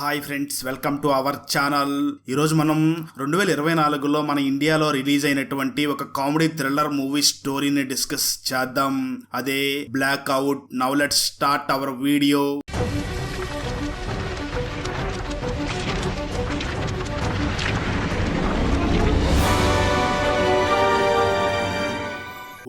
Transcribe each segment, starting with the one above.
Hi friends welcome to our channel. ఈరోజు మనం రెండు వేల ఇరవై నాలుగులో మన ఇండియాలో రిలీజ్ అయినటువంటి ఒక కామెడీ థ్రిల్లర్ మూవీ స్టోరీని డిస్కస్ చేద్దాం. అదే black out now let start our video.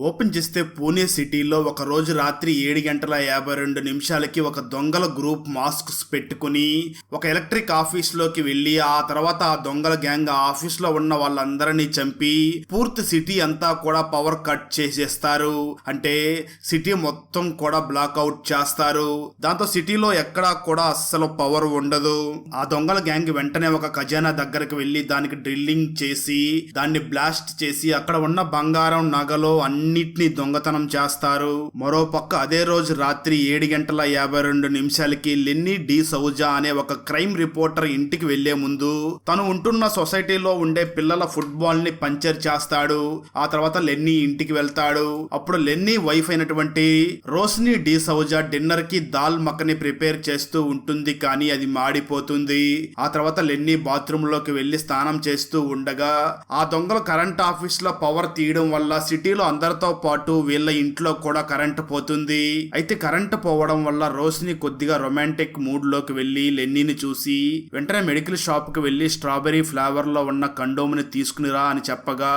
Open చేస్తే పూణే సిటీలో ఒక రోజు రాత్రి ఏడు గంటల యాభై రెండు నిమిషాలకి ఒక దొంగల గ్రూప్ మాస్క్స్ పెట్టుకుని ఒక ఎలక్ట్రిక్ ఆఫీస్లోకి వెళ్ళి ఆ తర్వాత ఆ దొంగల గ్యాంగ్ ఆఫీస్లో ఆఫీస్లో ఉన్న వాళ్ళందరినీ చంపి పూర్తి సిటీ అంతా కూడా పవర్ కట్ చేసేస్తారు. అంటే సిటీ మొత్తం కూడా బ్లాక్ అవుట్ చేస్తారు. దాంతో సిటీలో ఎక్కడా కూడా అస్సలు పవర్ ఉండదు. ఆ దొంగల గ్యాంగ్ వెంటనే ఒక ఖజానా దగ్గరకు వెళ్ళి దానికి డ్రిల్లింగ్ చేసి దాన్ని బ్లాస్ట్ చేసి అక్కడ ఉన్న బంగారం నగలు అన్నిటినీ దొంగతనం చేస్తారు. మరో పక్క అదే రోజు రాత్రి ఏడు గంటల యాభై రెండు నిమిషాలకి లెన్నీ డి. సౌజా అనే ఒక క్రైమ్ రిపోర్టర్ ఇంటికి వెళ్ళే ముందు తను ఉంటున్న సొసైటీలో ఉండే పిల్లల ఫుట్బాల్ని పంచర్ చేస్తాడు. ఆ తర్వాత లెన్నీ ఇంటికి వెళ్తాడు. అప్పుడు లెన్నీ వైఫ్ అయినటువంటి రోస్ని డి. సౌజా డిన్నర్కి దాల్ మక్కని ప్రిపేర్ చేస్తూ ఉంటుంది కానీ అది మాడిపోతుంది. ఆ తర్వాత లెన్నీ బాత్రూమ్లోకి వెళ్ళి స్నానం చేస్తూ ఉండగా ఆ దొంగలు కరెంట్ ఆఫీస్లో పవర్ తీయడం వల్ల సిటీలో అందరితో పాటు వీళ్ళ ఇంట్లో కూడా కరెంట్ పోతుంది. అయితే కరెంట్ పోవడం వల్ల రోస్ని కొద్దిగా రొమాంటిక్ మూడ్లోకి వెళ్ళి లెన్నీని చూసి వెంటనే మెడికల్ షాప్కి వెళ్ళి స్ట్రాబెరీ ఫ్లేవర్లో ఉన్న కండోమ్ని తీసుకునిరా అని చెప్పగా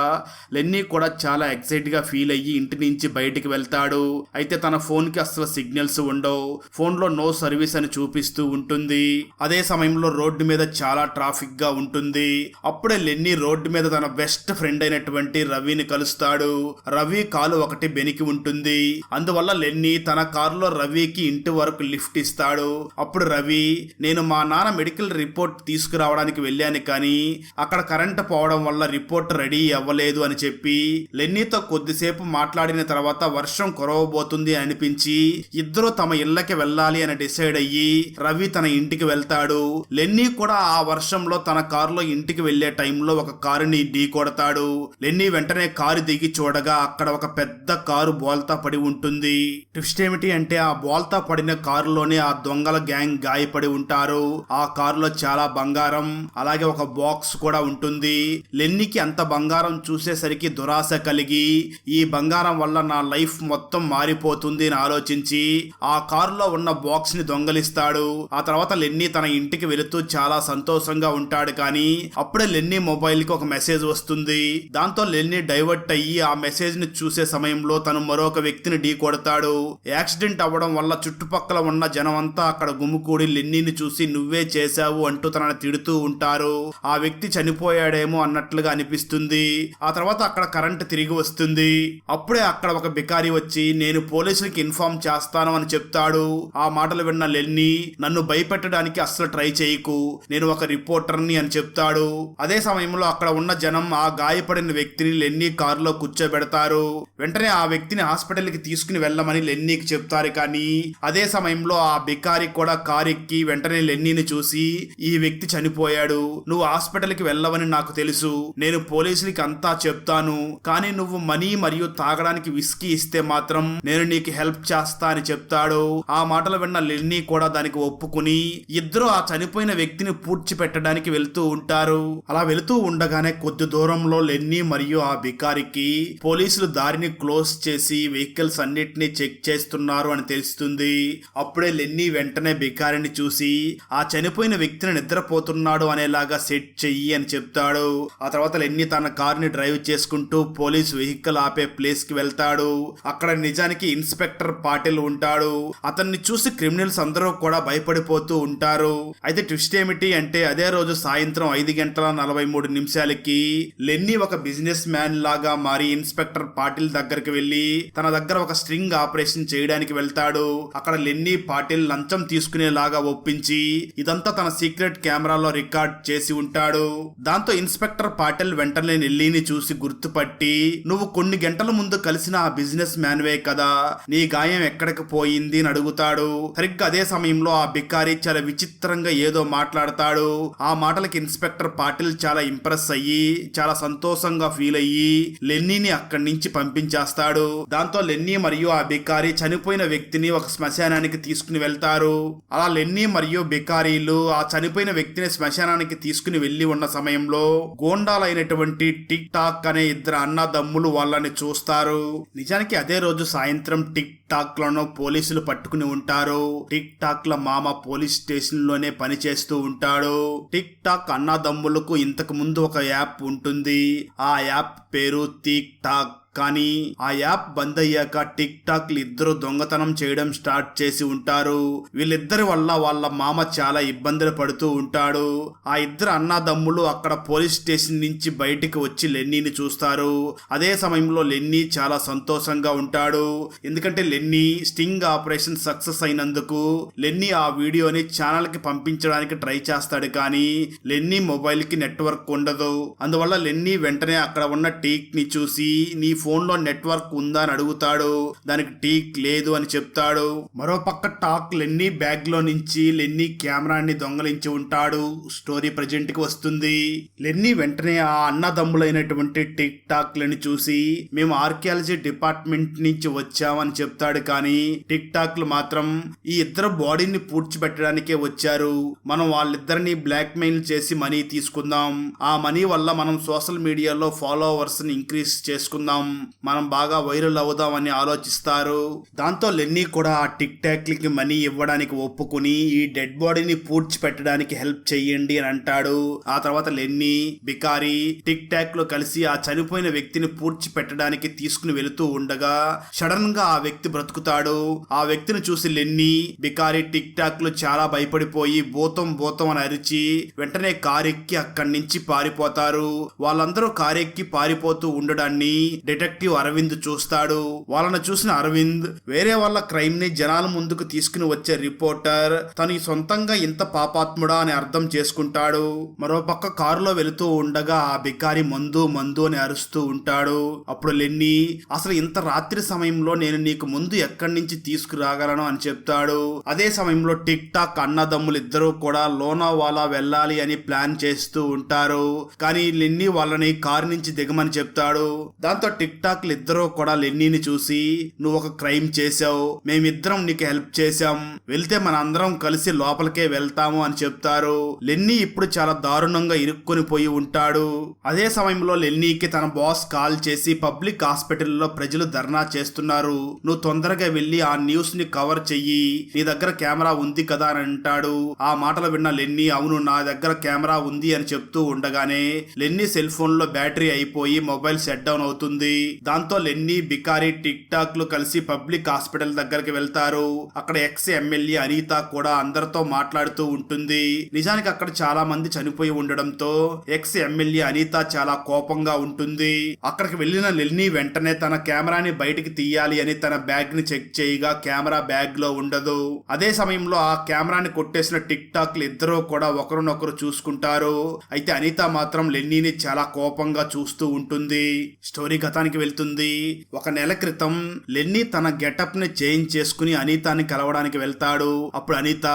లెన్నీ కూడా చాలా ఎక్సైట్గా ఫీల్ అయ్యి ఇంటి నుంచి బయటికి వెళ్తాడు. అయితే తన ఫోన్కి అసలు సిగ్నల్స్ ఉండవు. ఫోన్లో నో సర్వీస్ అని చూపిస్తూ ఉంటుంది. అదే సమయంలో రోడ్డు మీద చాలా ట్రాఫిక్గా ఉంటుంది. అప్పుడే లెన్నీ రోడ్డు మీద తన బెస్ట్ ఫ్రెండ్ అయినటువంటి రవిని కలుస్తాడు. రవి కాలు ఒకటి బెనికి ఉంటుంది. అందువల్ల లెన్నీ తన కారులో రవికి ఇంటి వరకు లిఫ్ట్ ఇస్తాడు. అప్పుడు రవి నేను మా నాన్న మెడికల్ రిపోర్ట్ తీసుకురావడానికి వెళ్ళాను కానీ అక్కడ కరెంట్ పోవడం వల్ల రిపోర్ట్ రెడీ అవ్వలేదు అని చెప్పి లెన్నీతో కొద్దిసేపు మాట్లాడిన తర్వాత వర్షం కురవబోతుంది అని అనిపించి ఇద్దరు తమ ఇళ్ళకి వెళ్ళాలి అని డిసైడ్ అయ్యి రవి తన ఇంటికి వెళ్తాడు. లెన్నీ కూడా ఆ వర్షంలో తన కారులో ఇంటికి వెళ్ళే టైంలో ఒక కారుని ఢీ కొడతాడు. లెన్నీ వెంటనే కారు దిగి చూడగా అక్కడ ఒక పెద్ద కారు బోల్తా పడి ఉంటుంది. ట్విస్ట్ ఏమిటి అంటే ఆ బోల్తా పడిన కారులోనే ఆ దొంగల గ్యాంగ్ గాయపడి ఉంటారు. ఆ కారులో చాలా బంగారం అలాగే ఒక బాక్స్ కూడా ఉంటుంది. లెన్నికి అంత బంగారం చూసేసరికి దురాశ కలిగి ఈ బంగారం వల్ల నా లైఫ్ మొత్తం మారిపోతుంది అని ఆలోచించి ఆ కారులో ఉన్న బాక్స్ని దొంగలిస్తాడు. ఆ తర్వాత లెన్నీ తన ఇంటికి వెళుతూ చాలా సంతోషంగా ఉంటాడు కానీ అప్పుడే లెన్నీ మొబైల్కి ఒక మెసేజ్ వస్తుంది. దాంతో లెన్నీ డైవర్ట్ అయ్యి ఆ మెసేజ్ని చూసి సమయంలో తను మరొక వ్యక్తిని ఢీ కొడతాడు. యాక్సిడెంట్ అవ్వడం వల్ల చుట్టుపక్కల ఉన్న జనమంతా అక్కడ గుమ్ముకూడి లెన్నీని చూసి నువ్వే చేశావు అంటూ తనని తిడుతూ ఉంటారు. ఆ వ్యక్తి చనిపోయాడేమో అన్నట్లుగా అనిపిస్తుంది. ఆ తర్వాత అక్కడ కరెంట్ తిరిగి వస్తుంది. అప్పుడే అక్కడ ఒక బికారి వచ్చి నేను పోలీసులకి ఇన్ఫార్మ్ చేస్తాను అని చెప్తాడు. ఆ మాటలు విన్న లెన్నీ నన్ను భయపెట్టడానికి అస్సలు ట్రై చేయకు. నేను ఒక రిపోర్టర్ని అని చెప్తాడు. అదే సమయంలో అక్కడ ఉన్న జనం ఆ గాయపడిన వ్యక్తిని లెన్నీ కారులో కూర్చోబెడతారు. వెంటనే ఆ వ్యక్తిని హాస్పిటల్కి తీసుకుని వెళ్ళమని లెన్నీకి చెప్తారు. కానీ అదే సమయంలో ఆ బికారి కూడా కారు ఎక్కి వెంటనే లెన్నీని చూసి ఈ వ్యక్తి చనిపోయాడు. నువ్వు హాస్పిటల్కి వెళ్ళవని నాకు తెలుసు. నేను పోలీసులకి అంతా చెప్తాను. కానీ నువ్వు మనీ మరియు తాగడానికి విస్కీ ఇస్తే మాత్రం నేను నీకు హెల్ప్ చేస్తా అని చెప్తాడు. ఆ మాటలు విన్న లెన్నీ కూడా దానికి ఒప్పుకుని ఇద్దరు ఆ చనిపోయిన వ్యక్తిని పూడ్చి పెట్టడానికి వెళ్తూ ఉంటారు. అలా వెళుతూ ఉండగానే కొద్ది దూరంలో లెన్నీ మరియు ఆ బికారికి పోలీసులు దారిని క్లోజ్ చేసి వెహికల్స్ అన్నిటినీ చెక్ చేస్తున్నారు అని తెలుస్తుంది. అప్పుడే లెన్నీ వెంటనే బికారిని చూసి ఆ చనిపోయిన వ్యక్తిని నిద్రపోతున్నాడు అనేలాగా సెట్ చెయ్యి అని చెప్తాడు. ఆ తర్వాత లెన్నీ తన కారుని డ్రైవ్ చేసుకుంటూ పోలీస్ వెహికల్ ఆపే ప్లేస్కి వెళ్తాడు. అక్కడ నిజానికి ఇన్స్పెక్టర్ పాటిల్ ఉంటాడు. అతన్ని చూసి క్రిమినల్స్ అందరూ కూడా భయపడిపోతూ ఉంటారు. అయితే ట్విస్ట్ ఏమిటి అంటే అదే రోజు సాయంత్రం ఐదు గంటల నలభై మూడు నిమిషాలకి లెన్నీ ఒక బిజినెస్ మ్యాన్ లాగా మారి ఇన్స్పెక్టర్ పాటిల్ దగ్గరికి వెళ్ళి తన దగ్గర ఒక స్ట్రింగ్ ఆపరేషన్ చేయడానికి వెళ్తాడు. అక్కడ లెన్నీ పాటిల్ లంచం తీసుకునేలాగా ఒప్పించి ఇదంతా తన సీక్రెట్ కెమెరాలో రికార్డ్ చేసి ఉంటాడు. దాంతో ఇన్స్పెక్టర్ పాటిల్ వెంటనే నెల్లీని చూసి గుర్తుపట్టి నువ్వు కొన్ని గంటల ముందు కలిసిన ఆ బిజినెస్ మ్యాన్వే కదా నీ గాయం ఎక్కడికి పోయింది? అని అడుగుతాడు. సరిగ్గా అదే సమయంలో ఆ బికారి చాలా విచిత్రంగా ఏదో మాట్లాడతాడు. ఆ మాటలకి ఇన్స్పెక్టర్ పాటిల్ చాలా ఇంప్రెస్ అయ్యి చాలా సంతోషంగా ఫీల్ అయ్యి లెన్నీని అక్కడి నుంచి పంపించేస్తాడు. దాంతో లెన్నీ మరియు ఆ బికారి చనిపోయిన వ్యక్తిని ఒక శ్మశానానికి తీసుకుని వెళ్తారు. అలా లెన్నీ మరియు బికారీలు ఆ చనిపోయిన వ్యక్తిని శ్మశానానికి తీసుకుని వెళ్ళి ఉన్న సమయంలో గోండాలైనటువంటి టిక్ టాక్ అనే ఇద్దరు అన్నదమ్ములు వాళ్ళని చూస్తారు. నిజానికి అదే రోజు సాయంత్రం టిక్ టాక్లను పోలీసులు పట్టుకుని ఉంటారు. టిక్ టాక్ ల మామ పోలీస్ స్టేషన్లోనే పనిచేస్తూ ఉంటాడు. టిక్ టాక్ అన్నదమ్ములకు ఇంతకు ముందు ఒక యాప్ ఉంటుంది. ఆ యాప్ పేరు టిక్ టాక్. కానీ ఆ యాప్ బంద్ అయ్యాక టిక్ టాక్లు ఇద్దరు దొంగతనం చేయడం స్టార్ట్ చేసి ఉంటారు. వీళ్ళిద్దరి వల్ల వాళ్ళ మామ చాలా ఇబ్బందులు పడుతూ ఉంటాడు. ఆ ఇద్దరు అన్నదమ్ములు అక్కడ పోలీస్ స్టేషన్ నుంచి బయటికి వచ్చి లెన్నీని చూస్తారు. అదే సమయంలో లెన్నీ చాలా సంతోషంగా ఉంటాడు. ఎందుకంటే లెన్నీ స్టింగ్ ఆపరేషన్ సక్సెస్ అయినందుకు లెన్నీ ఆ వీడియోని ఛానల్కి పంపించడానికి ట్రై చేస్తాడు కానీ లెన్నీ మొబైల్కి నెట్వర్క్ ఉండదు. అందువల్ల లెన్నీ వెంటనే అక్కడ ఉన్న టీక్ని చూసి నీ ఫోన్లో నెట్వర్క్ ఉందా అని అడుగుతాడు. దానికి టీక్ లేదు అని చెప్తాడు. మరో పక్క టాక్ లెన్నీ బ్యాగ్లో నుంచి లెన్నీ కెమెరాని దొంగలించి ఉంటాడు. స్టోరీ ప్రజెంట్కి వస్తుంది. లెన్నీ వెంటనే ఆ అన్నదమ్ములైనటువంటి టిక్ టాక్ లని చూసి మేము ఆర్కియాలజీ డిపార్ట్మెంట్ నుంచి వచ్చామని చెప్తాడు కానీ టిక్ టాక్లు మాత్రం ఈ ఇద్దరు బాడీని పూడ్చిపెట్టడానికే వచ్చారు. మనం వాళ్ళిద్దరిని బ్లాక్ మెయిల్ చేసి మనీ తీసుకుందాం. ఆ మనీ వల్ల మనం సోషల్ మీడియాలో ఫాలోవర్స్ని ఇంక్రీజ్ చేసుకుందాం. మనం బాగా వైరల్ అవుదామని ఆలోచిస్తారు. దాంతో లెన్నీ కూడా ఆ టిక్ టాక్లకి మనీ ఇవ్వడానికి ఒప్పుకుని ఈ డెడ్ బాడీని పూడ్చిపెట్టడానికి హెల్ప్ చెయ్యండి అని అంటాడు. ఆ తర్వాత లెన్నీ బికారి టిక్ టాక్లో కలిసి ఆ చనిపోయిన వ్యక్తిని పూడ్చి పెట్టడానికి తీసుకుని వెళుతూ ఉండగా సడన్గా ఆ వ్యక్తి బ్రతుకుతాడు. ఆ వ్యక్తిని చూసి లెన్నీ బికారి టిక్ టాక్లో చాలా భయపడిపోయి భూతం భూతం అని అరిచి వెంటనే కారెక్కి అక్కడి నుంచి పారిపోతారు. వాళ్ళందరూ కారెక్కి పారిపోతూ ఉండడాన్ని డిటెక్టివ్ అరవింద్ చూస్తాడు. వాళ్ళని చూసిన అరవింద్ వేరే వాళ్ళ క్రైమ్ని జనాల ముందుకు తీసుకుని వచ్చే రిపోర్టర్ తను సొంతంగా ఇంత పాపాత్ముడా అని అర్థం చేసుకుంటాడు. మరో పక్క కారులో వెళుతూ ఉండగా ఆ బికారి మందు మందు అని అరుస్తూ ఉంటాడు. అప్పుడు లెన్నీ అసలు ఇంత రాత్రి సమయంలో నేను నీకు ముందు ఎక్కడి నుంచి తీసుకురాగలను? అని చెప్తాడు. అదే సమయంలో టిక్ టాక్ అన్నదమ్ములు ఇద్దరూ కూడా లోనావాలా వెళ్ళాలి అని ప్లాన్ చేస్తూ ఉంటారు. కానీ లెన్నీ వాళ్ళని కారు నుంచి దిగమని చెప్తాడు. దాంతో టిక్ టిక్టాక్లు ఇద్దరూ కూడా లెన్నీని చూసి నువ్వు ఒక క్రైమ్ చేసావు మేమిద్దరం నీకు హెల్ప్ చేశాం వెళ్తే మన అందరం కలిసి లోపలికే వెళ్తాము అని చెప్తారు. లెన్నీ ఇప్పుడు చాలా దారుణంగా ఇరుక్కుని పోయి ఉంటాడు. అదే సమయంలో లెన్నీకి తన బాస్ కాల్ చేసి పబ్లిక్ హాస్పిటల్లో ప్రజలు ధర్నా చేస్తున్నారు. నువ్వు తొందరగా వెళ్ళి ఆ న్యూస్ని కవర్ చెయ్యి నీ దగ్గర కెమెరా ఉంది కదా అని అంటాడు. ఆ మాటలు విన్న లెన్నీ అవును నా దగ్గర కెమెరా ఉంది అని చెప్తూ ఉండగానే లెన్నీ సెల్ ఫోన్లో బ్యాటరీ అయిపోయి మొబైల్ షట్ డౌన్ అవుతుంది. దాంతో లెన్నీ బికారి టిక్ టాక్లు కలిసి పబ్లిక్ హాస్పిటల్ దగ్గరికి వెళ్తారు. అక్కడ ఎక్స్ ఎమ్మెల్యే అనిత కూడా అందరితో మాట్లాడుతూ ఉంటుంది. నిజానికి అక్కడ చాలా మంది చనిపోయి ఉండడంతో ఎక్స్ ఎమ్మెల్యే అనిత చాలా కోపంగా ఉంటుంది. అక్కడికి వెళ్ళిన లెన్నీ వెంటనే తన కెమెరాని బయటికి తీయాలి అని తన బ్యాగ్ని చెక్ చేయగా కెమెరా బ్యాగ్లో ఉండదు. అదే సమయంలో ఆ కెమెరాని కొట్టేసిన టిక్ టాక్లు ఇద్దరూ కూడా ఒకరినొకరు చూసుకుంటారు. అయితే అనిత మాత్రం లెన్నీని చాలా కోపంగా చూస్తూ ఉంటుంది. స్టోరీ కలవడానికి వెళ్తుంది. ఒక నెల క్రితం లెన్నీ తన గెటప్ని చేంజ్ చేసుకుని అనితాని కలవడానికి వెళ్తాడు. అప్పుడు అనిత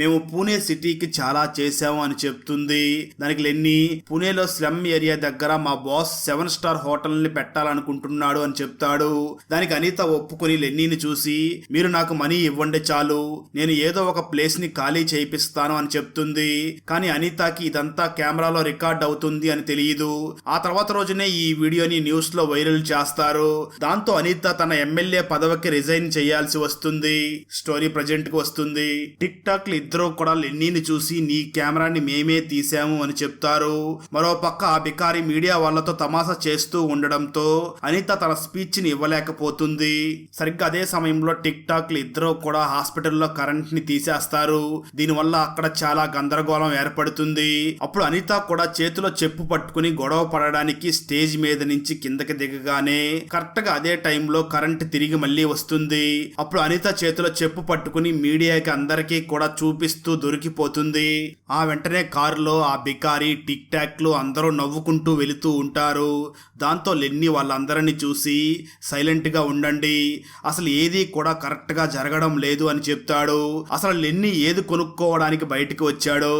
మేము పూణే సిటీకి చాలా చేశాము అని చెప్తుంది. దానికి లెన్నీ పూణేలో స్లమ్ ఏరియా దగ్గర మా బాస్ సెవెన్ స్టార్ హోటల్ని పెట్టాలనుకుంటున్నాడు అని చెప్తాడు. దానికి అనిత ఒప్పుకొని లెన్నీని చూసి మీరు నాకు మనీ ఇవ్వండి చాలు. నేను ఏదో ఒక ప్లేస్ని ఖాళీ చేయిపిస్తాను అని చెప్తుంది. కానీ అనితకి ఇదంతా కెమెరాలో రికార్డ్ అవుతుంది అని తెలియదు ఆ తర్వాత రోజునే ఈ వీడియోని న్యూస్లో వైరల్ చేస్తారు. దాంతో అనిత తన ఎమ్మెల్యే పదవికి రిజైన్ చేయాల్సి వస్తుంది. స్టోరీ ప్రజెంట్కి వస్తుంది. టిక్ టాక్లు ఇద్దరు కూడా లెన్నీని చూసి నీ కెమెరాని మేమే తీసాము అని చెప్తారు. మరో పక్క ఆ బికారి మీడియా వాళ్ళతో తమాషా చేస్తూ ఉండడంతో అనిత తన స్పీచ్ని ఇవ్వలేకపోతుంది. సరిగ్గా అదే సమయంలో టిక్ టాక్లు ఇద్దరు కూడా హాస్పిటల్లో కరెంట్ని తీసేస్తారు. దీనివల్ల అక్కడ చాలా గందరగోళం ఏర్పడుతుంది. అప్పుడు అనిత కూడా చేతిలో చెప్పు పట్టుకుని గొడవ పడడానికి స్టేజ్ మీద నుంచి కిందకి దిగగానే కరెక్ట్గా అదే టైంలో కరెంట్ తిరిగి మళ్ళీ వస్తుంది. అప్పుడు అనిత చేతిలో చెప్పు పట్టుకుని మీడియాకి అందరికీ కూడా చూపిస్తూ దొరికిపోతుంది. ఆ వెంటనే కారులో ఆ బికారి టిక్ టాక్లు అందరూ నవ్వుకుంటూ వెళుతూ ఉంటారు. దాంతో లెన్ని వాళ్ళందరినీ చూసి సైలెంట్గా ఉండండి. అసలు ఏది కూడా కరెక్ట్గా జరగడం లేదు అని చెప్తాడు. అసలు లెన్ని ఏది కొనుక్కోవడానికి బయటికి వచ్చాడో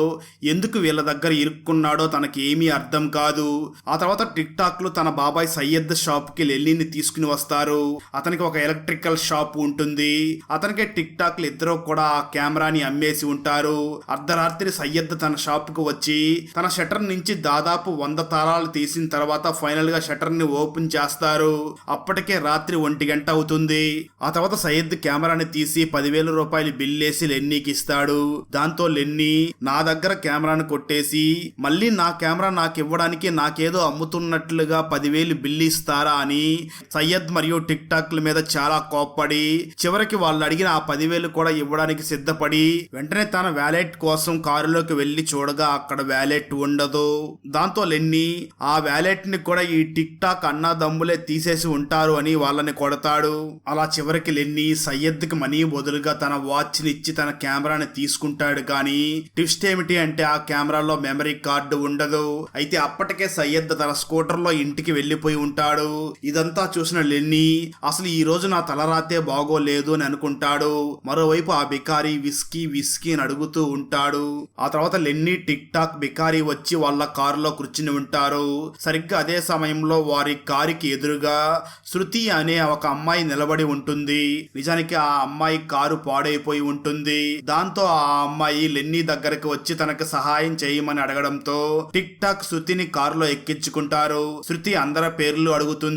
ఎందుకు వీళ్ళ దగ్గర ఇరుక్కున్నాడో తనకి ఏమీ అర్థం కాదు. ఆ తర్వాత టిక్ టాక్లు తన బాబాయ్ సయ్యద్ షాప్ షాప్కి లెల్లీని తీసుకుని వస్తారు. అతనికి ఒక ఎలక్ట్రికల్ షాప్ ఉంటుంది. అతనికి టిక్ టాక్లు ఇద్దరు కూడా ఆ కెమెరాని అమ్మేసి ఉంటారు. అర్ధరాత్రి సయ్యద్ తన షాప్కి వచ్చి తన షటర్ నుంచి దాదాపు వంద తారాలు తీసిన తర్వాత ఫైనల్గా షటర్ని ఓపెన్ చేస్తారు. అప్పటికే రాత్రి ఒంటి గంట అవుతుంది. ఆ తర్వాత సయ్యద్ కెమెరాని తీసి పదివేల రూపాయలు బిల్లేసి లెన్నీకి ఇస్తాడు. దాంతో లెన్నీ నా దగ్గర కెమెరాను కొట్టేసి మళ్ళీ నా కెమెరా నాకు ఇవ్వడానికి నాకేదో అమ్ముతున్నట్లుగా పదివేలు బిల్లు ఇస్తారా? అని సయ్యద్ మరియు టిక్ టాక్ల మీద చాలా కోప్పడి చివరికి వాళ్ళు అడిగిన ఆ పదివేలు కూడా ఇవ్వడానికి సిద్ధపడి వెంటనే తన వ్యాలెట్ కోసం కారులోకి వెళ్ళి చూడగా అక్కడ వ్యాలెట్ ఉండదు. దాంతో లెన్ని ఆ వ్యాలెట్ని కూడా ఈ టిక్ టాక్ అన్నాదమ్ములే తీసేసి ఉంటారు అని వాళ్ళని కొడతాడు. అలా చివరికి లెన్ని సయ్యద్కి మనీ బదులుగా తన వాచ్ని ఇచ్చి తన కెమెరాని తీసుకుంటాడు కానీ ట్విస్ట్ ఏమిటి అంటే ఆ కెమెరాలో మెమరీ కార్డు ఉండదు. అయితే అప్పటికే సయ్యద్ తన స్కూటర్లో ఇంటికి వెళ్ళిపోయి ఉంటాడు. ఇదంతా చూసిన లెన్నీ అసలు ఈ రోజు నా తలరాతే బాగోలేదు అని అనుకుంటాడు. మరోవైపు ఆ బికారి విస్కీ విస్కీ అని అడుగుతూ ఉంటాడు. ఆ తర్వాత లెన్నీ టిక్ టాక్ బికారి వచ్చి వాళ్ళ కారులో కూర్చుని ఉంటారు. సరిగ్గా అదే సమయంలో వారి కారుకి ఎదురుగా శృతి అనే ఒక అమ్మాయి నిలబడి ఉంటుంది. నిజానికి ఆ అమ్మాయి కారు పాడైపోయి ఉంటుంది. దాంతో ఆ అమ్మాయి లెన్నీ దగ్గరకు వచ్చి తనకు సహాయం చేయమని అడగడంతో టిక్ టాక్ శృతిని కారులో ఎక్కించుకుంటారు. శృతి అందరి పేర్లు అడుగుతుంది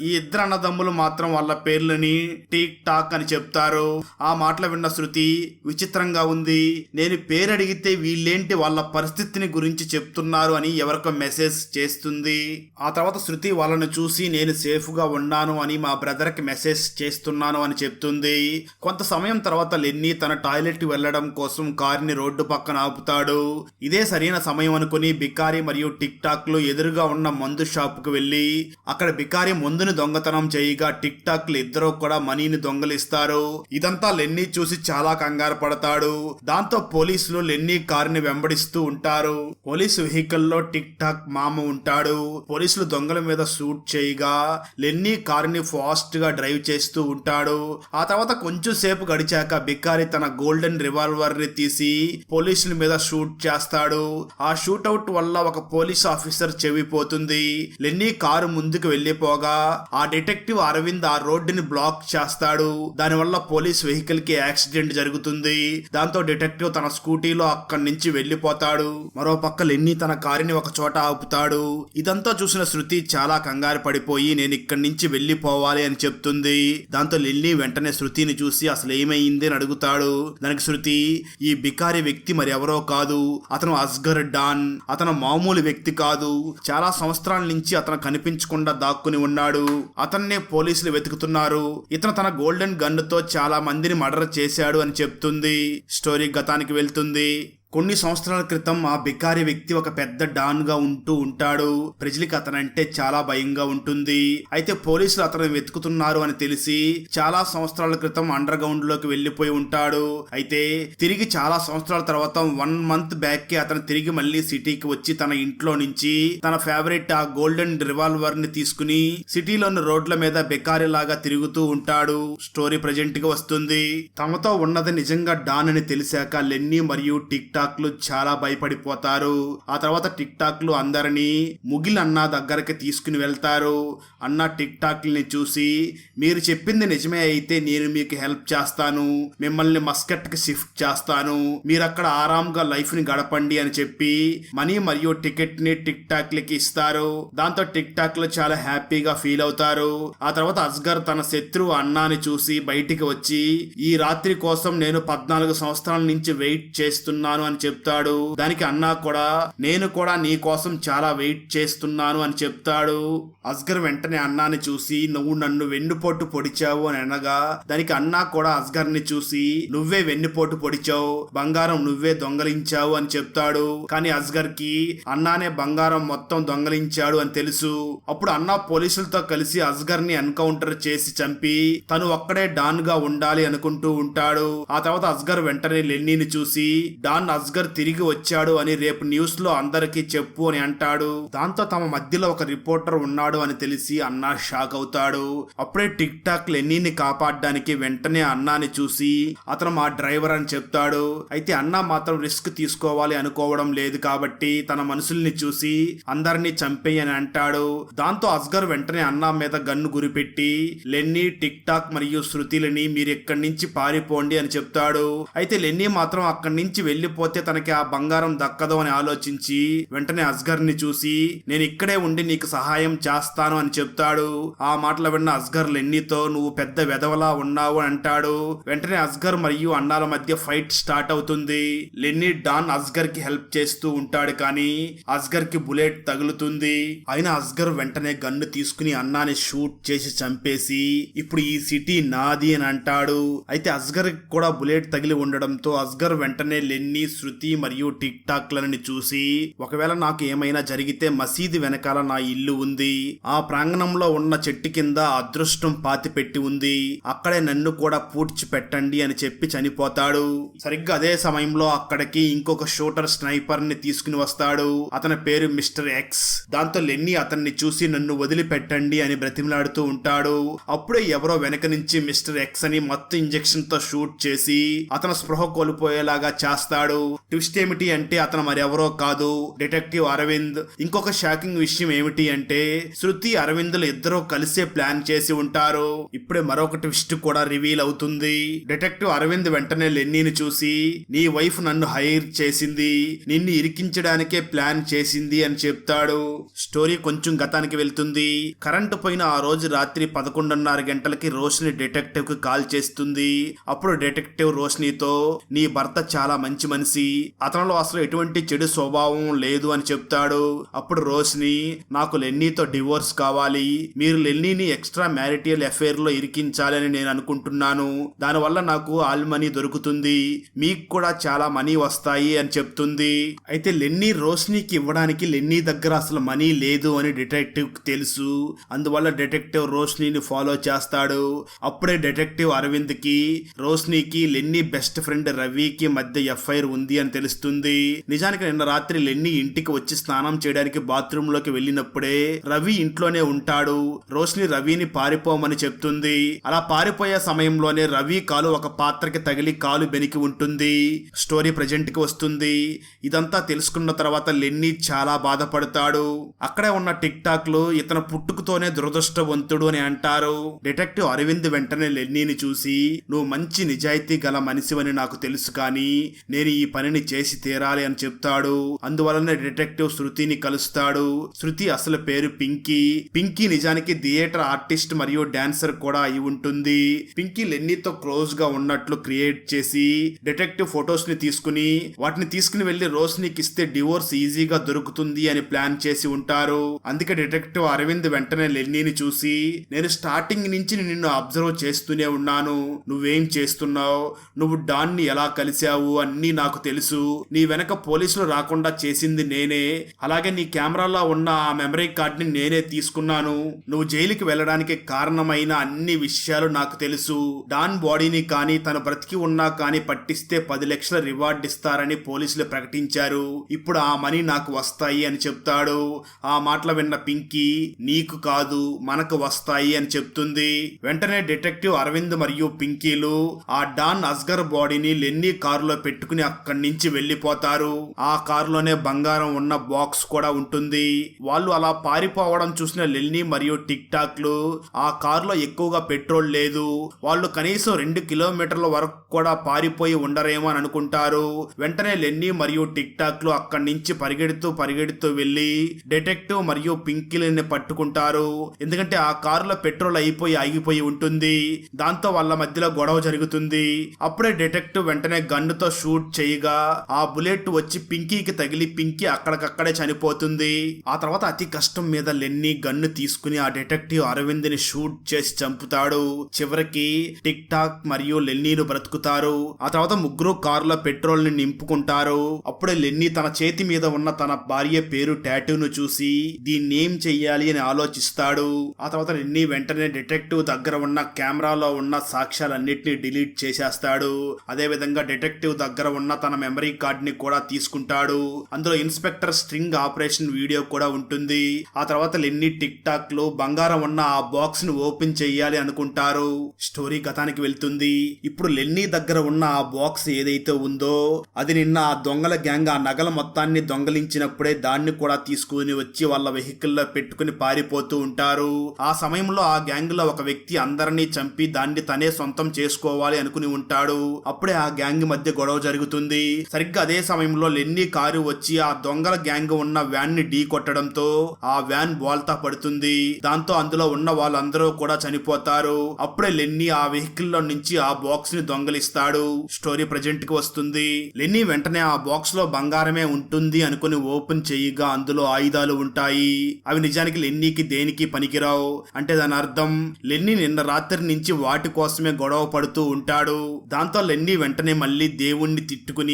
ఈ ఇద్దరు అన్నదమ్ములు మాత్రం వాళ్ళ పేర్లని టిక్ టాక్ అని చెప్తారు. ఆ మాటలు విన్న శృతి విచిత్రంగా ఉంది. నేను పేరు అడిగితే వీళ్ళేంటి వాళ్ళ పరిస్థితిని గురించి చెప్తున్నారు అని ఎవరికో మెసేజ్ చేస్తుంది. ఆ తర్వాత శృతి వాళ్ళని చూసి నేను సేఫ్గా ఉన్నాను అని మా బ్రదర్కి మెసేజ్ చేస్తున్నాను అని చెప్తుంది. కొంత సమయం తర్వాత లెన్నీ తన టాయిలెట్ వెళ్ళడం కోసం కారుని రోడ్డు పక్కన ఆపుతాడు. ఇదే సరైన సమయం అనుకుని బికారి మరియు టిక్ టాక్లు ఎదురుగా ఉన్న మందు షాప్కు వెళ్ళి అక్కడ వికారి ముందుని దొంగతనం చేయగా టిక్ టాక్లు ఇద్దరు కూడా మనీని దొంగలిస్తారు. ఇదంతా లెన్నీ చూసి చాలా కంగారు పడతాడు. దాంతో పోలీసులు లెన్నీ కారుని వెంబడిస్తూ ఉంటారు. పోలీసు వెహికల్లో టిక్ టాక్ మామ ఉంటాడు. పోలీసులు దొంగల మీద షూట్ చేయగా లెన్నీ కారుని ఫాస్ట్గా డ్రైవ్ చేస్తూ ఉంటాడు. ఆ తర్వాత కొంచెం సేపు గడిచాక బికారి తన గోల్డెన్ రివాల్వర్ని తీసి పోలీసుల మీద షూట్ చేస్తాడు. ఆ షూట్అవుట్ వల్ల ఒక పోలీస్ ఆఫీసర్ చెవిపోతుంది. లెన్నీ కారు ముందుకు వెళ్ళిపోగా ఆ డిటెక్టివ్ అరవింద్ ఆ రోడ్డుని బ్లాక్ చేస్తాడు. దానివల్ల పోలీస్ వెహికల్కి యాక్సిడెంట్ జరుగుతుంది. దాంతో డిటెక్టివ్ తన స్కూటీలో అక్కడి నుంచి వెళ్ళిపోతాడు మరో పక్క లెన్ని తన కారుని ఒక చోట ఆపుతాడు. ఇదంతా చూసిన శృతి చాలా కంగారు పడిపోయి నేను ఇక్కడి నుంచి వెళ్ళిపోవాలి అని చెప్తుంది. దాంతో లిల్లీ వెంటనే శృతిని చూసి అసలు ఏమైంది? అని అడుగుతాడు. దానికి శృతి ఈ బికారి వ్యక్తి మరి ఎవరో కాదు. అతను అస్గర్ డాన్. అతను మామూలు వ్యక్తి కాదు. చాలా సంవత్సరాల నుంచి అతను కనిపించకుండా దాక్కుని ఉన్నాడు. అతన్నే పోలీసులు వెతుకుతున్నారు. ఇతను తన గోల్డెన్ గన్తో చాలా మందిని మర్డర్ చేశాడు అని చెప్తుంది. స్టోరీ గతానికి వెళ్తుంది. కొన్ని సంవత్సరాల క్రితం ఆ బికారి వ్యక్తి ఒక పెద్ద డాన్గా ఉంటూ ఉంటాడు. ప్రజలకి అతనంటే చాలా భయంగా ఉంటుంది. అయితే పోలీసులు అతను వెతుకుతున్నారు అని తెలిసి చాలా సంవత్సరాల క్రితం అండర్ గ్రౌండ్లోకి వెళ్ళిపోయి ఉంటాడు. అయితే తిరిగి చాలా సంవత్సరాల తర్వాత వన్ మంత్ బ్యాక్కి అతను తిరిగి మళ్ళీ సిటీకి వచ్చి తన ఇంట్లో నుంచి తన ఫేవరెట్ ఆ గోల్డెన్ రివాల్వర్ని తీసుకుని సిటీలోని రోడ్ల మీద బెకారి లాగా తిరుగుతూ ఉంటాడు. స్టోరీ ప్రజెంట్గా వస్తుంది. తమతో ఉన్నది నిజంగా డాన్ అని తెలిసాక లెన్నీ మరియు టిక్ టాక్ లు చాలా భయపడిపోతారు. ఆ తర్వాత టిక్ టాక్ అందరినీ ముగిల్ అన్న దగ్గరికి తీసుకుని వెళ్తారు. అన్న టిక్ టాక్ని చూసి మీరు చెప్పింది నిజమే అయితే నేను మీకు హెల్ప్ చేస్తాను. మిమ్మల్ని మస్కెట్కి షిఫ్ట్ చేస్తాను. మీరు అక్కడ ఆరాంగా లైఫ్ని గడపండి అని చెప్పి మనీ మరియు టికెట్ని టిక్ టాక్ లకి ఇస్తారు. దాంతో టిక్ టాక్లో చాలా హ్యాపీగా ఫీల్ అవుతారు. ఆ తర్వాత అస్గర్ తన శత్రువు అన్నాని చూసి బయటికి వచ్చి ఈ రాత్రి కోసం నేను పద్నాలుగు సంవత్సరాల నుంచి వెయిట్ చేస్తున్నాను అని చెప్తాడు. దానికి అన్నా కూడా నేను కూడా నీ కోసం చాలా వెయిట్ చేస్తున్నాను అని చెప్తాడు. అస్గర్ వెంటనే అన్నాని చూసి నువ్వు నన్ను వెన్నుపోటు పొడిచావు అని అనగా దానికి అన్నా కూడా అస్గర్ని చూసి నువ్వే వెన్నుపోటు పొడిచావు బంగారం నువ్వే దొంగలించావు అని చెప్తాడు. కానీ అస్గర్కి అన్నానే బంగారం మొత్తం దొంగలించాడు అని తెలుసు. అప్పుడు అన్నా పోలీసులతో కలిసి అస్గర్ని ఎన్కౌంటర్ చేసి చంపి తను ఒక్కడే డాన్గా ఉండాలి అనుకుంటూ ఉంటాడు. ఆ తర్వాత అస్గర్ వెంటనే లెన్నీని చూసి డాన్ అస్గర్ తిరిగి వచ్చాడు అని రేపు న్యూస్లో అందరికీ చెప్పు అని అంటాడు. దాంతో తమ మధ్యలో ఒక రిపోర్టర్ ఉన్నాడు అని తెలిసి అన్నా షాక్ అవుతాడు. అప్పుడే టిక్ టాక్ లెన్నీని కాపాడడానికి వెంటనే అన్నాని చూసి అతను మా డ్రైవర్ అని చెప్తాడు. అయితే అన్నా మాత్రం రిస్క్ తీసుకోవాలి అనుకోవడం లేదు కాబట్టి తన మనుషుల్ని చూసి అందరినీ చంపేయి అని అంటాడు. దాంతో అస్గర్ వెంటనే అన్నా మీద గన్ను గురిపెట్టి లెన్నీ టిక్ టాక్ మరియు శృతిలని మీరు ఇక్కడి నుంచి పారిపోండి అని చెప్తాడు. అయితే లెన్నీ మాత్రం అక్కడి నుంచి వెళ్ళిపో లేకపోతే తనకి ఆ బంగారం దక్కదు అని ఆలోచించి వెంటనే అస్గర్ని చూసి నేను ఇక్కడే ఉండి నీకు సహాయం చేస్తాను అని చెప్తాడు. ఆ మాటలు విన్న అస్గర్ లెన్నీతో నువ్వు పెద్ద వెధవలా ఉన్నావు అని అంటాడు. వెంటనే అస్గర్ మరియు అన్నాల మధ్య ఫైట్ స్టార్ట్ అవుతుంది. లెన్నీ డాన్ అస్గర్కి హెల్ప్ చేస్తూ ఉంటాడు కానీ అస్గర్కి బుల్లెట్ తగులుతుంది. అయినా అస్గర్ వెంటనే గన్ను తీసుకుని అన్నాని షూట్ చేసి చంపేసి ఇప్పుడు ఈ సిటీ నాది అని అంటాడు. అయితే అస్గర్ కూడా బుల్లెట్ తగిలి ఉండడంతో అస్గర్ వెంటనే లెన్నీ శృతి మరియు టిక్ టాక్లని చూసి ఒకవేళ నాకు ఏమైనా జరిగితే మసీదు వెనకాల నా ఇల్లు ఉంది. ఆ ప్రాంగణంలో ఉన్న చెట్టు కింద అదృష్టం పాతి పెట్టి ఉంది. అక్కడే నన్ను కూడా పూడ్చి పెట్టండి అని చెప్పి చనిపోతాడు. సరిగ్గా అదే సమయంలో అక్కడికి ఇంకొక షూటర్ స్నైపర్ని తీసుకుని వస్తాడు. అతని పేరు మిస్టర్ ఎక్స్. దాంతో లెన్నీ అతన్ని చూసి నన్ను వదిలిపెట్టండి అని బ్రతిమలాడుతూ ఉంటాడు. అప్పుడే ఎవరో వెనక నుంచి మిస్టర్ ఎక్స్ అని మొత్తం ఇంజెక్షన్తో షూట్ చేసి అతను స్పృహ కోల్పోయేలాగా చేస్తాడు. ట్విస్ట్ ఏమిటి అంటే అతను మరెవరో కాదు డిటెక్టివ్ అరవింద్ ఇంకొక షాకింగ్ విషయం ఏమిటి అంటే శృతి అరవింద్లు ఇద్దరూ కలిసే ప్లాన్ చేసి ఉంటారు. ఇప్పుడే మరొక ట్విస్ట్ కూడా రివీల్ అవుతుంది. డిటెక్టివ్ అరవింద్ వెంటనే లెన్నీని చూసి నీ వైఫ్ నన్ను హైర్ చేసింది. నిన్ను ఇరికించడానికే ప్లాన్ చేసింది అని చెప్తాడు. స్టోరీ కొంచెం గతానికి వెళ్తుంది. కరెంటు పోయిన ఆ రోజు రాత్రి పదకొండున్నర గంటలకి రోషిని డిటెక్టివ్కి కాల్ చేస్తుంది. అప్పుడు డిటెక్టివ్ రోషినితో నీ భర్త చాలా మంచి మనిషి. అతనిలో అసలు ఎటువంటి చెడు స్వభావం లేదు అని చెప్తాడు. అప్పుడు రోషిని నాకు లెన్నీతో డివోర్స్ కావాలి. మీరు లెన్నీని ఎక్స్ట్రా మ్యారిటియల్ అఫేర్లో ఇరికించాలని నేను అనుకుంటున్నాను. దానివల్ల నాకు ఆల్ మనీ దొరుకుతుంది. మీకు కూడా చాలా మనీ వస్తాయి అని చెప్తుంది. అయితే లెన్నీ రోష్నికి ఇవ్వడానికి లెన్నీ దగ్గర అసలు మనీ లేదు అని డిటెక్టివ్ తెలుసు. అందువల్ల డిటెక్టివ్ రోష్నీని ఫాలో చేస్తాడు. అప్పుడే డిటెక్టివ్ అరవింద్కి రోషినీకి లెన్నీ బెస్ట్ ఫ్రెండ్ రవికి మధ్య ఎఫ్ఐఆర్ ఉంది అని తెలుస్తుంది. నిజానికి నిన్న రాత్రి లెన్నీ ఇంటికి వచ్చి స్నానం చేయడానికి బాత్రూమ్లోకి వెళ్ళినప్పుడే రవి ఇంట్లోనే ఉంటాడు. రోష్ని రవిని పారిపోమని చెప్తుంది. అలా పారిపోయే సమయంలోనే రవి కాలు ఒక పాత్రకి తగిలి కాలు బెనికి ఉంటుంది. స్టోరీ ప్రజెంట్కి వస్తుంది. ఇదంతా తెలుసుకున్న తర్వాత లెన్నీ చాలా బాధపడతాడు. అక్కడే ఉన్న టిక్ టాక్లు ఇతను పుట్టుకతోనే దురదృష్టవంతుడు అని అంటారు. డిటెక్టివ్ అరవింద్ వెంటనే లెన్నీని చూసి నువ్వు మంచి నిజాయితీ గల మనిషివని నాకు తెలుసు కానీ నేను ఈ పనిని చేసి తీరాలి అని చెప్తాడు. అందువలన డిటెక్టివ్ శృతిని కలుస్తాడు. శృతి అసలు పేరు పింకీ. పింకీ నిజానికి థియేటర్ ఆర్టిస్ట్ మరియు డాన్సర్ కూడా అయి ఉంటుంది. పింకీ లెన్నీతో క్లోజ్గా ఉన్నట్లు క్రియేట్ చేసి డిటెక్టివ్ ఫొటోస్ని తీసుకుని వాటిని తీసుకుని వెళ్ళి రోషనీకి ఇస్తే డివోర్స్ ఈజీగా దొరుకుతుంది అని ప్లాన్ చేసి ఉంటారు. అందుకే డిటెక్టివ్ అరవింద్ వెంటనే లెన్నీని చూసి నేను స్టార్టింగ్ నుంచి నిన్ను అబ్జర్వ్ చేస్తూనే ఉన్నాను. నువ్వేం చేస్తున్నావు? నువ్వు డాన్ని ఎలా కలిశావు? అన్నీ నాకు తెలుసు. నీ వెనక పోలీసులు రాకుండా చేసింది నేనే. అలాగే నీ కెమెరాలో ఉన్న ఆ మెమరీ కార్డ్ని నేనే తీసుకున్నాను. నువ్వు జైలుకి వెళ్ళడానికి కారణమైన అన్ని విషయాలు నాకు తెలుసు. డాన్ బాడీని కానీ తను బ్రతికి ఉన్నా కానీ పట్టిస్తే పది లక్షల రివార్డ్ ఇస్తారని పోలీసులు ప్రకటించారు. ఇప్పుడు ఆ మనీ నాకు వస్తాయి అని చెప్తాడు. ఆ మాటలు విన్న పింకీ నీకు కాదు మనకు వస్తాయి అని చెప్తుంది. వెంటనే డిటెక్టివ్ అరవింద్ మరియు పింకీలు ఆ డాన్ అస్గర్ బాడీని లెన్నీ కారులో పెట్టుకుని అక్కడి నుంచి వెళ్ళిపోతారు ఆ కారులోనే బంగారం ఉన్న బాక్స్ కూడా ఉంటుంది. వాళ్ళు అలా పారిపోవడం చూసిన లెన్నీ మరియు టిక్ టాక్లు ఆ కారులో ఎక్కువగా పెట్రోల్ లేదు. వాళ్ళు కనీసం రెండు కిలోమీటర్ల వరకు కూడా పారిపోయి ఉండరేమో అని అనుకుంటారు. వెంటనే లెన్నీ మరియు టిక్ టాక్లు అక్కడి నుంచి పరిగెడుతూ పరిగెడుతూ వెళ్ళి డిటెక్టివ్ మరియు పింకిల్ని పట్టుకుంటారు. ఎందుకంటే ఆ కారులో పెట్రోల్ అయిపోయి ఆగిపోయి ఉంటుంది. దాంతో వాళ్ళ మధ్యలో గొడవ జరుగుతుంది. అప్పుడే డిటెక్టివ్ వెంటనే గన్నుతో షూట్ చేయగా ఆ బుల్లెట్ వచ్చి పింకీకి తగిలి పింకీ అక్కడికక్కడే చనిపోతుంది. ఆ తర్వాత అతి కష్టం మీద లెన్నీ గన్ను తీసుకుని ఆ డిటెక్టివ్ అరవింద్ని షూట్ చేసి చంపుతాడు. చివరికి టిక్ టాక్ మరియు లెన్నీలు బ్రతుకుతారు. ఆ తర్వాత ముగ్గురు కారులో పెట్రోల్ని నింపుకుంటారు. అప్పుడే లెన్నీ తన చేతి మీద ఉన్న తన భార్య పేరు టాటూను చూసి దీన్ని ఏం చెయ్యాలి అని ఆలోచిస్తాడు. ఆ తర్వాత లెన్నీ వెంటనే డిటెక్టివ్ దగ్గర ఉన్న కెమెరాలో ఉన్న సాక్ష్యాలన్నిటిని డిలీట్ చేసేస్తాడు. అదే విధంగా డిటెక్టివ్ దగ్గర ఉన్న తన మెమరీ కార్డ్ని కూడా తీసుకుంటాడు. అందులో ఇన్స్పెక్టర్ స్ట్రింగ్ ఆపరేషన్ వీడియో కూడా ఉంటుంది. ఆ తర్వాత లెన్నీ టిక్ టాక్లో బంగారం ఉన్న ఆ బాక్స్ని ఓపెన్ చేయాలి అనుకుంటారు. స్టోరీ గతానికి వెళ్తుంది. ఇప్పుడు లెన్నీ దగ్గర ఉన్న ఆ బాక్స్ ఏదైతే ఉందో అది నిన్న ఆ దొంగల గ్యాంగ్ ఆ నగల మొత్తాన్ని దొంగలించినప్పుడే దాన్ని కూడా తీసుకుని వచ్చి వాళ్ళ వెహికల్లో పెట్టుకుని పారిపోతూ ఉంటారు. ఆ సమయంలో ఆ గ్యాంగ్లో ఒక వ్యక్తి అందరినీ చంపి దాన్ని తనే సొంతం చేసుకోవాలి అనుకుని ఉంటాడు. అప్పుడే ఆ గ్యాంగ్ మధ్య గొడవ జరుగుతుంది. సరిగ్గా అదే సమయంలో లెన్నీ కారు వచ్చి ఆ దొంగల గ్యాంగ్ ఉన్న వ్యాన్ని ఢీ కొట్టడంతో ఆ వ్యాన్ బోల్తా పడుతుంది. దాంతో అందులో ఉన్న వాళ్ళందరూ కూడా చనిపోతారు. అప్పుడే లెన్నీ ఆ వెహికల్లో నుంచి ఆ బాక్స్ని దొంగలిస్తాడు. స్టోరీ ప్రజెంట్కి వస్తుంది. లెన్నీ వెంటనే ఆ బాక్స్లో బంగారమే ఉంటుంది అనుకుని ఓపెన్ చేయగా అందులో ఆయుధాలు ఉంటాయి. అవి నిజానికి లెన్నీకి దేనికి పనికిరావు? అంటే దాని అర్థం లెన్నీ నిన్న రాత్రి నుంచి వాటి కోసమే గొడవ పడుతూ ఉంటాడు. దాంతో లెన్నీ వెంటనే మళ్ళీ దేవుణ్ణి తిట్టుకుని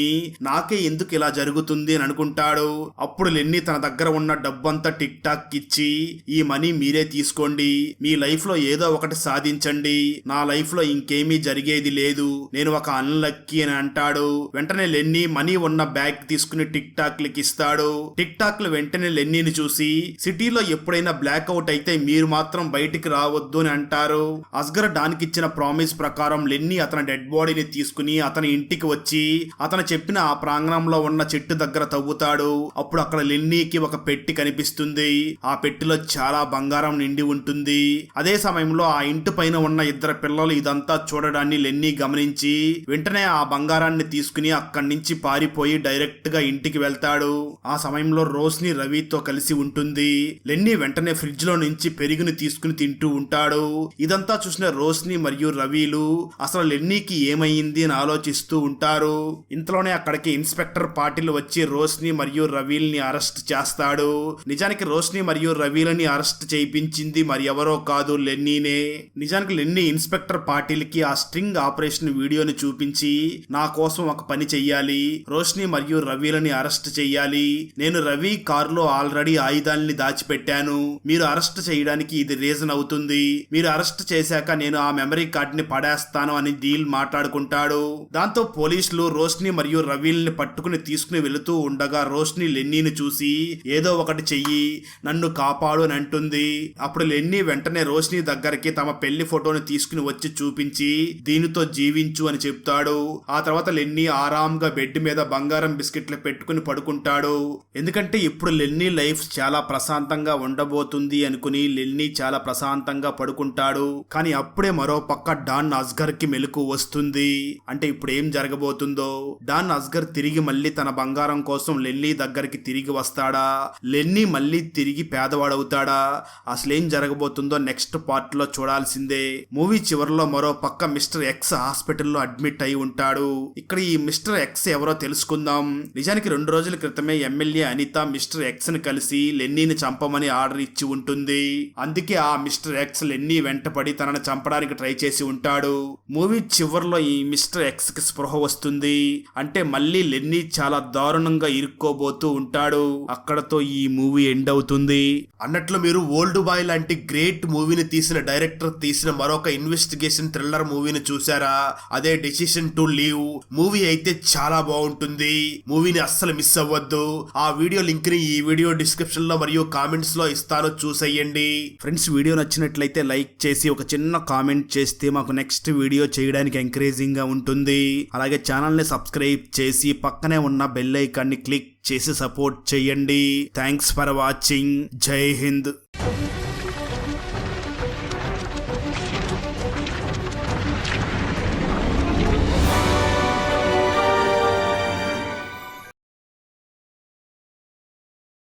నాకే ఎందుకు ఇలా జరుగుతుంది అని అనుకుంటాడు. అప్పుడు లెన్నీ తన దగ్గర ఉన్న డబ్బంతా టిక్ టాక్ ఇచ్చి ఈ మనీ మీరే తీసుకోండి మీ లైఫ్లో ఏదో ఒకటి సాధించండి నా లైఫ్లో ఇంకేమీ జరిగేది లేదు నేను ఒక అన్లక్కీ అని అంటాడు. వెంటనే లెన్ని మనీ ఉన్న బ్యాగ్ తీసుకుని టిక్ టాక్ లకి ఇస్తాడు. టిక్ టాక్లు వెంటనే లెన్నీని చూసి సిటీలో ఎప్పుడైనా బ్లాక్ అవుట్ అయితే మీరు మాత్రం బయటికి రావద్దు అని అంటారు. అస్గర్ డాన్కి ఇచ్చిన ప్రామిస్ ప్రకారం లెన్నీ అతని డెడ్ బాడీని తీసుకుని అతని ఇంటికి వచ్చి అతను చెప్పిన ఆ ప్రాంగణంలో ఉన్న చెట్టు దగ్గర తవ్వుతాడు. అప్పుడు అక్కడ లిన్నీకి ఒక పెట్టి కనిపిస్తుంది. ఆ పెట్టిలో చాలా బంగారం నిండి ఉంటుంది. అదే సమయంలో ఆ ఇంటి పైన ఉన్న ఇద్దరు పిల్లలు ఇదంతా చూడడాన్ని లెన్నీ గమనించి వెంటనే ఆ బంగారాన్ని తీసుకుని అక్కడి నుంచి పారిపోయి డైరెక్ట్గా ఇంటికి వెళ్తాడు. ఆ సమయంలో రోస్ని రవితో కలిసి ఉంటుంది. లెన్నీ వెంటనే ఫ్రిడ్జ్లో నుంచి పెరుగుని తీసుకుని తింటూ ఉంటాడు. ఇదంతా చూసిన రోస్ని మరియు రవిలు అసలు లెన్నీకి ఏమైంది? అని ఆలోచిస్తూ ఉంటారు. ఇంత ఇంతలోనే అక్కడికి ఇన్స్పెక్టర్ పాటిల్ వచ్చి రోష్ని మరియు రవీల్ని అరెస్ట్ చేస్తాడు. నిజానికి రోష్ని మరియు రవీలని అరెస్ట్ చేయించింది మరి ఎవరో కాదు లెన్నీనే. నిజానికి లెన్నీ ఇన్స్పెక్టర్ పాటిల్కి ఆ స్ట్రింగ్ ఆపరేషన్ వీడియోని చూపించి నా కోసం ఒక పని చెయ్యాలి రోష్ని మరియు రవిలని అరెస్ట్ చెయ్యాలి. నేను రవి కారులో ఆల్రెడీ ఆయుధాల్ని దాచిపెట్టాను. మీరు అరెస్ట్ చేయడానికి ఇది రీజన్ అవుతుంది. మీరు అరెస్ట్ చేశాక నేను ఆ మెమరీ కార్డ్ని పడేస్తాను అని డీల్ మాట్లాడుకుంటాడు. దాంతో పోలీసులు రోష్ని మరియు రవిల్ని పట్టుకుని తీసుకుని వెళుతూ ఉండగా రోష్ని లెన్నీని చూసి ఏదో ఒకటి చెయ్యి నన్ను కాపాడు అని అంటుంది. అప్పుడు లెన్నీ వెంటనే రోష్ని దగ్గరికి తమ పెళ్ళి ఫోటోని తీసుకుని వచ్చి చూపించి దీనితో జీవించు అని చెప్తాడు. ఆ తర్వాత లెన్నీ ఆరాంగా బెడ్ మీద బంగారం బిస్కెట్లు పెట్టుకుని పడుకుంటాడు. ఎందుకంటే ఇప్పుడు లెన్నీ లైఫ్ చాలా ప్రశాంతంగా ఉండబోతుంది అనుకుని లెన్నీ చాలా ప్రశాంతంగా పడుకుంటాడు. కానీ అప్పుడే మరో పక్క డాన్ అస్గర్కి మెలకు వస్తుంది. అంటే ఇప్పుడు ఏం జరగబోతుందో. డాన్ అస్గర్ తిరిగి మళ్ళీ తన బంగారం కోసం లెన్నీ దగ్గరికి తిరిగి వస్తాడా? లెన్నీ మళ్ళీ తిరిగి పేదవాడవుతాడా? అసలేం జరగబోతుందో నెక్స్ట్ పార్ట్లో చూడాల్సిందే. మూవీ చివరిలో మరో పక్క మిస్టర్ ఎక్స్ హాస్పిటల్లో అడ్మిట్ అయి ఉంటాడు. ఇక్కడ ఈ మిస్టర్ ఎక్స్ ఎవరో తెలుసుకుందాం. నిజానికి రెండు రోజుల క్రితమే ఎమ్మెల్యే అనిత మిస్టర్ ఎక్స్ని కలిసి లెన్నీని చంపమని ఆర్డర్ ఇచ్చి ఉంటుంది. అందుకే ఆ మిస్టర్ ఎక్స్ లెన్నీ వెంటపడి తనను చంపడానికి ట్రై చేసి ఉంటాడు. మూవీ చివరిలో ఈ మిస్టర్ ఎక్స్కి స్పృహ వస్తుంది. అంటే మళ్ళీ లెన్నీ చాలా దారుణంగా ఇరుక్కోబోతూ ఉంటాడు. అక్కడతో ఈ మూవీ ఎండ్ అవుతుంది. అన్నట్లు మీరు ఓల్డ్ బాయ్ లాంటి గ్రేట్ మూవీని తీసిన డైరెక్టర్ తీసిన మరొక ఇన్వెస్టిగేషన్ థ్రిల్లర్ మూవీని చూసారా అదే డెసిషన్ టు లీవ్. మూవీ అయితే చాలా బాగుంటుంది. మూవీని అస్సలు మిస్ అవ్వద్దు. ఆ వీడియో లింక్ని ఈ వీడియో డిస్క్రిప్షన్లో మరియు కామెంట్స్లో ఇస్తాను. చూసేయండి. ఫ్రెండ్స్ వీడియో నచ్చినట్లయితే లైక్ చేసి ఒక చిన్న కామెంట్ చేస్తే మాకు నెక్స్ట్ వీడియో చేయడానికి ఎంకరేజింగ్గా ఉంటుంది. అలాగే ఛానల్ని సబ్స్క్రైబ్ చేసి పక్కనే ఉన్న బెల్ ఐకాన్ని క్లిక్ చేసి సపోర్ట్ చేయండి. థ్యాంక్స్ ఫర్ వాచింగ్ జై హింద్